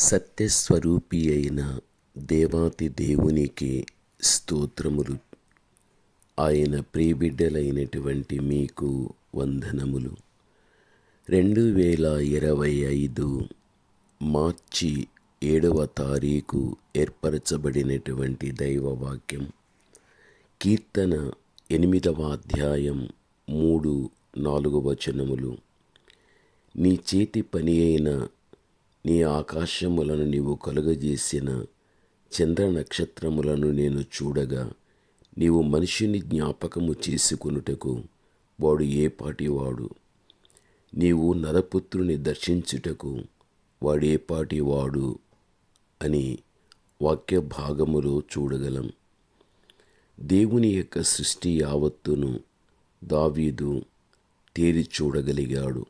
సత్యస్వరూపి అయిన దేవాతి దేవునికి స్తోత్రములు. ఆయన ప్రియబిడ్డలైనటువంటి మీకు వందనములు. రెండు వేల ఇరవై ఐదు మార్చి ఏడవ తారీఖు ఏర్పరచబడినటువంటి దైవవాక్యం. కీర్తన ఎనిమిదవ అధ్యాయం మూడు నాలుగు వచనములు. నీ చేతి పని అయిన నీ ఆకాశములను నీవు కలుగజేసిన చంద్ర నక్షత్రములను నేను చూడగా నీవు మనిషిని జ్ఞాపకము చేసుకునుటకు వాడు ఏ పాటివాడు? నీవు నరపుత్రుని దర్శించుటకు వాడే పాటివాడు? అని వాక్య భాగములో చూడగలం. దేవుని యొక్క సృష్టి యావత్తును దావీదు తేరి చూడగలిగాడు.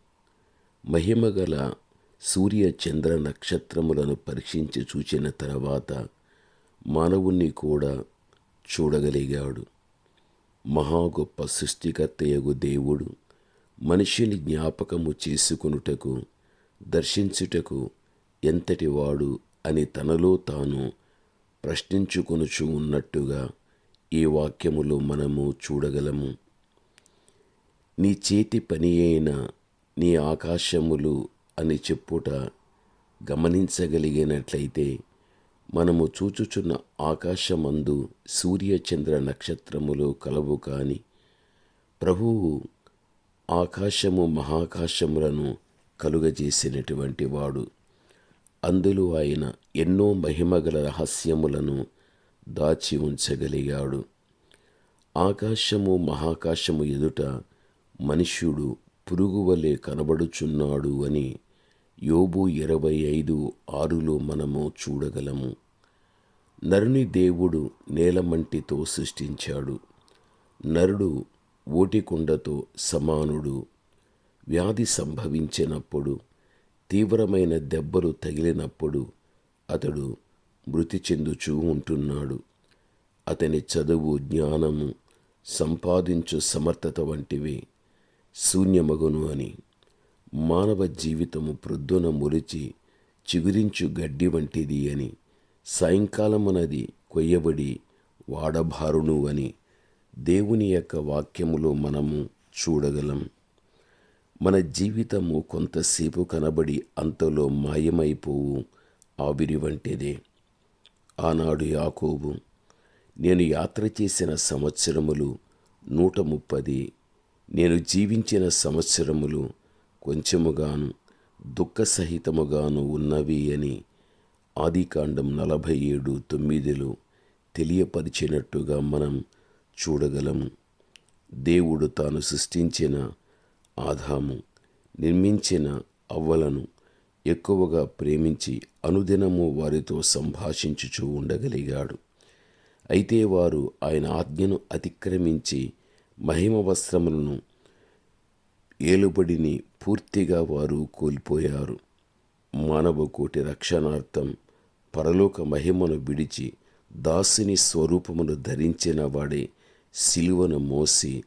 మహిమగల సూర్య చంద్ర నక్షత్రములను పరీక్షించి చూచిన తర్వాత మానవుణ్ణి కూడా చూడగలిగాడు. మహా గొప్ప సృష్టికర్తయగు దేవుడు మనిషిని జ్ఞాపకము చేసుకొనుటకు దర్శించుటకు ఎంతటివాడు అని తనలో తాను ప్రశ్నించుకొనుచు ఉన్నట్టుగా ఈ వాక్యములో మనము చూడగలము. నీ చేతి పని అయిన నీ ఆకాశములు అని చెప్పుట గమనించగలిగినట్లయితే మనము చూచుచున్న ఆకాశమందు సూర్యచంద్ర నక్షత్రములు కలవు కాని ప్రభువు ఆకాశము మహాకాశములను కలుగజేసినటువంటి వాడు. అందులో ఆయన ఎన్నో మహిమగల రహస్యములను దాచి ఉంచగలిగాడు. ఆకాశము మహాకాశము ఎదుట మనుష్యుడు పురుగువలే కనబడుచున్నాడు అని యోబు ఇరవై ఐదు ఆరులో మనము చూడగలము. నరుని దేవుడు నేలమంటితో సృష్టించాడు. నరుడు ఓటికుండతో సమానుడు. వ్యాధి సంభవించినప్పుడు తీవ్రమైన దెబ్బలు తగిలినప్పుడు అతడు మృతి చెందుచూ ఉంటున్నాడు. అతని చదువు జ్ఞానము సంపాదించు సమర్థత వంటివి శూన్యమగును అని. మానవ జీవితము ప్రొద్దున మొలిచి చిగురించు గడ్డి వంటిది అని సాయంకాలమునది కొయ్యబడి వాడబారును అని దేవుని యొక్క వాక్యములో మనము చూడగలం. మన జీవితము కొంతసేపు కనబడి అంతలో మాయమైపోవు ఆవిరి వంటిదే. ఆనాడు యాకోబు నేను యాత్ర చేసిన సంవత్సరములు నూట ముప్పది నేను జీవించిన సంవత్సరములు కొంచెముగాను దుఃఖసహితముగాను ఉన్నవి అని ఆదికాండం నలభై ఏడు తొమ్మిదిలో తెలియపరిచినట్టుగా మనం చూడగలము. దేవుడు తాను సృష్టించిన ఆదాము నిర్మించిన అవ్వలను ఎక్కువగా ప్రేమించి అనుదినము వారితో సంభాషించుచూ ఉండగలిగాడు. అయితే వారు ఆయన ఆజ్ఞను అతిక్రమించి మహిమ వస్త్రములను ఏలుబడిని పూర్తిగా వారు కోల్పోయారు. మానవ కోటి రక్షణార్థం పరలోక మహిమను విడిచి దాసుని స్వరూపమును ధరించిన వాడే సిలువను మోసి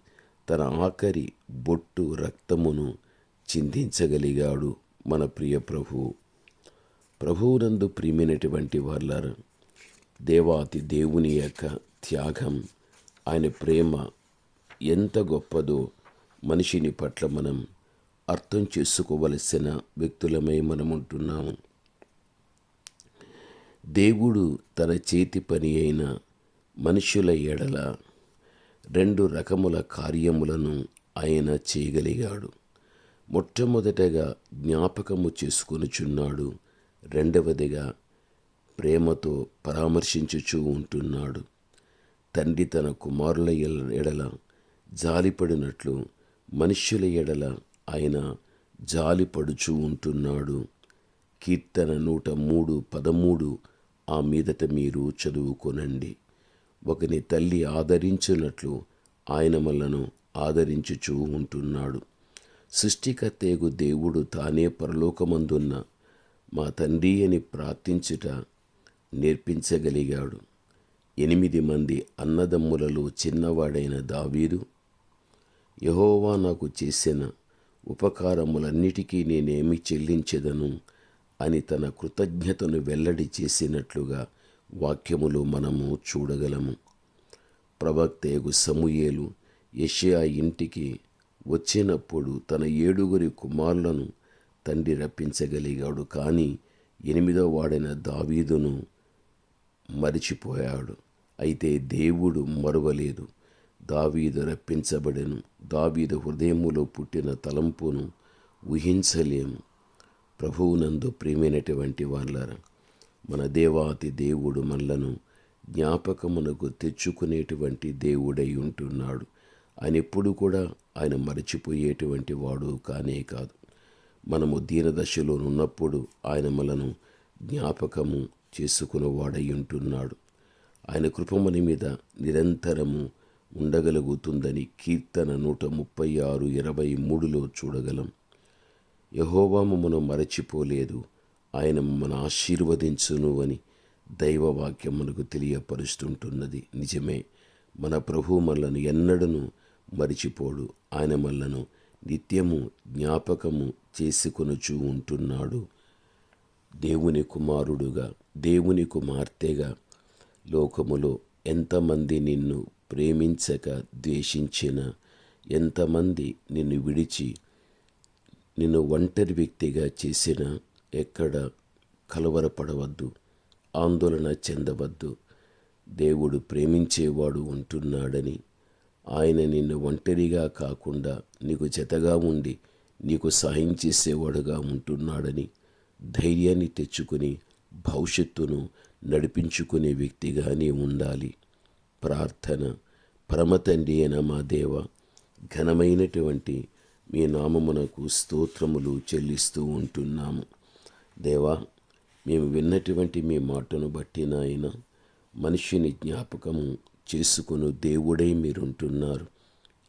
తన ఆఖరి బొట్టు రక్తమును చిందించగలిగాడు మన ప్రియ ప్రభువు ప్రభువునందు ప్రియమైనటువంటి వాళ్ళ దేవాతి దేవుని యొక్క త్యాగం ఆయన ప్రేమ ఎంత గొప్పదో మనిషిని పట్ల మనం అర్థం చేసుకోవలసిన వ్యక్తులమై మనం ఉంటున్నాము దేవుడు తన చేతి పని అయిన మనుషుల ఎడల రెండు రకముల కార్యములను ఆయన చేయగలిగాడు. మొట్టమొదటగా జ్ఞాపకము చేసుకొనుచున్నాడు. రెండవదిగా ప్రేమతో పరామర్శించుచూ ఉంటున్నాడు. తండ్రి తన కుమారుల ఎడల జాలిపడినట్లు మనుష్యుల ఎడల ఆయన జాలిపడుచూ ఉంటున్నాడు. కీర్తన నూట మూడు పదమూడు ఆ మీదట మీరు చదువుకొనండి. ఒకని తల్లి ఆదరించినట్లు ఆయన మనలను ఆదరించుచూ ఉంటున్నాడు. సృష్టికర్తయగు దేవుడు తానే పరలోకమందున్న మా తండ్రి అని ప్రార్థించుట నేర్పించగలిగాడు. ఎనిమిది మంది అన్నదమ్ములలో చిన్నవాడైన దావీదు యహోవా నాకు చేసిన ఉపకారములన్నిటికీ నేనేమి చెల్లించెదను అని తన కృతజ్ఞతను వెల్లడి చేసినట్లుగా వాక్యములు మనము చూడగలము. ప్రవక్తయగు సమూయేలు యెషయా ఇంటికి వచ్చినప్పుడు తన ఏడుగురి కుమారులను తండ్రి రప్పించగలిగాడు. కానీ ఎనిమిదో వాడైన దావీదును మరిచిపోయాడు. అయితే దేవుడు మరువలేదు. దావీదు రప్పించబడెను. దావీదు హృదయములో పుట్టిన తలంపును ఊహించలేము. ప్రభువునందు ప్రేమైనటువంటి వాళ్ళారా మన దేవాతి దేవుడు మనలను జ్ఞాపకమునకు తెచ్చుకునేటువంటి దేవుడై ఉంటున్నాడు. ఆయన ఎప్పుడు కూడా ఆయన మరచిపోయేటువంటి వాడు కానే కాదు. మనము దీనదశలో ఉన్నప్పుడు ఆయన మనను జ్ఞాపకము చేసుకుని వాడై ఉంటున్నాడు. ఆయన కృప మన మీద నిరంతరము ఉండగలుగుతుందని కీర్తన నూట ముప్పై ఆరు ఇరవై మూడులో చూడగలం. యహోవా మమ్మను మరచిపోలేదు. ఆయన మమ్మను ఆశీర్వదించును అని దైవవాక్యం మనకు తెలియపరుస్తుంటున్నది. నిజమే. మన ప్రభు మనలను ఎన్నడను మరిచిపోడు. ఆయన మనలను నిత్యము జ్ఞాపకము చేసుకొనుచూ ఉంటున్నాడు. దేవుని కుమారుడుగా దేవుని కుమార్తెగా లోకములో ఎంతమంది నిన్ను ప్రేమించక ద్వేషించిన ఎంతమంది నిన్ను విడిచి నిన్ను ఒంటరి వ్యక్తిగా చేసిన ఎక్కడ కలవరపడవద్దు ఆందోళన చెందవద్దు. దేవుడు ప్రేమించేవాడు ఉంటున్నాడని ఆయన నిన్ను ఒంటరిగా కాకుండా నీకు జతగా ఉండి నీకు సాయం చేసేవాడుగా ఉంటున్నాడని ధైర్యాన్ని తెచ్చుకుని భవిష్యత్తును నడిపించుకునే వ్యక్తిగానే ఉండాలి. ప్రార్థన. పరమతండి అయిన మా దేవ ఘనమైనటువంటి మీ నామమునకు స్తోత్రములు చెల్లిస్తూ ఉంటున్నాము. దేవా మేము విన్నటువంటి మీ మాటను బట్టి నాయన మనిషిని జ్ఞాపకము చేసుకుని దేవుడై మీరుంటున్నారు.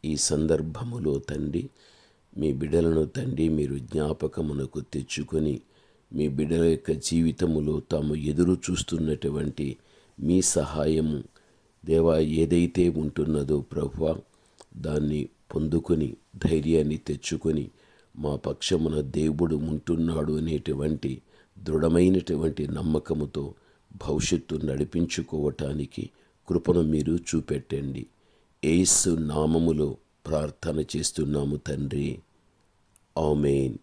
ఈ సందర్భములో తండ్రి మీ బిడలను తండ్రి మీరు జ్ఞాపకమునకు తెచ్చుకొని మీ బిడల యొక్క జీవితములో తాము ఎదురు చూస్తున్నటువంటి మీ సహాయము దేవా ఏదైతే ఉంటున్నదో ప్రభు దాన్ని పొందుకొని ధైర్యాన్ని తెచ్చుకొని మా పక్షమున దేవుడు ఉంటున్నాడు అనేటువంటి దృఢమైనటువంటి నమ్మకముతో భవిష్యత్తు నడిపించుకోవటానికి కృపను మీరు చూపెట్టండి. ఏసు నామములో ప్రార్థన చేస్తున్నాము తండ్రి. ఆమెన్.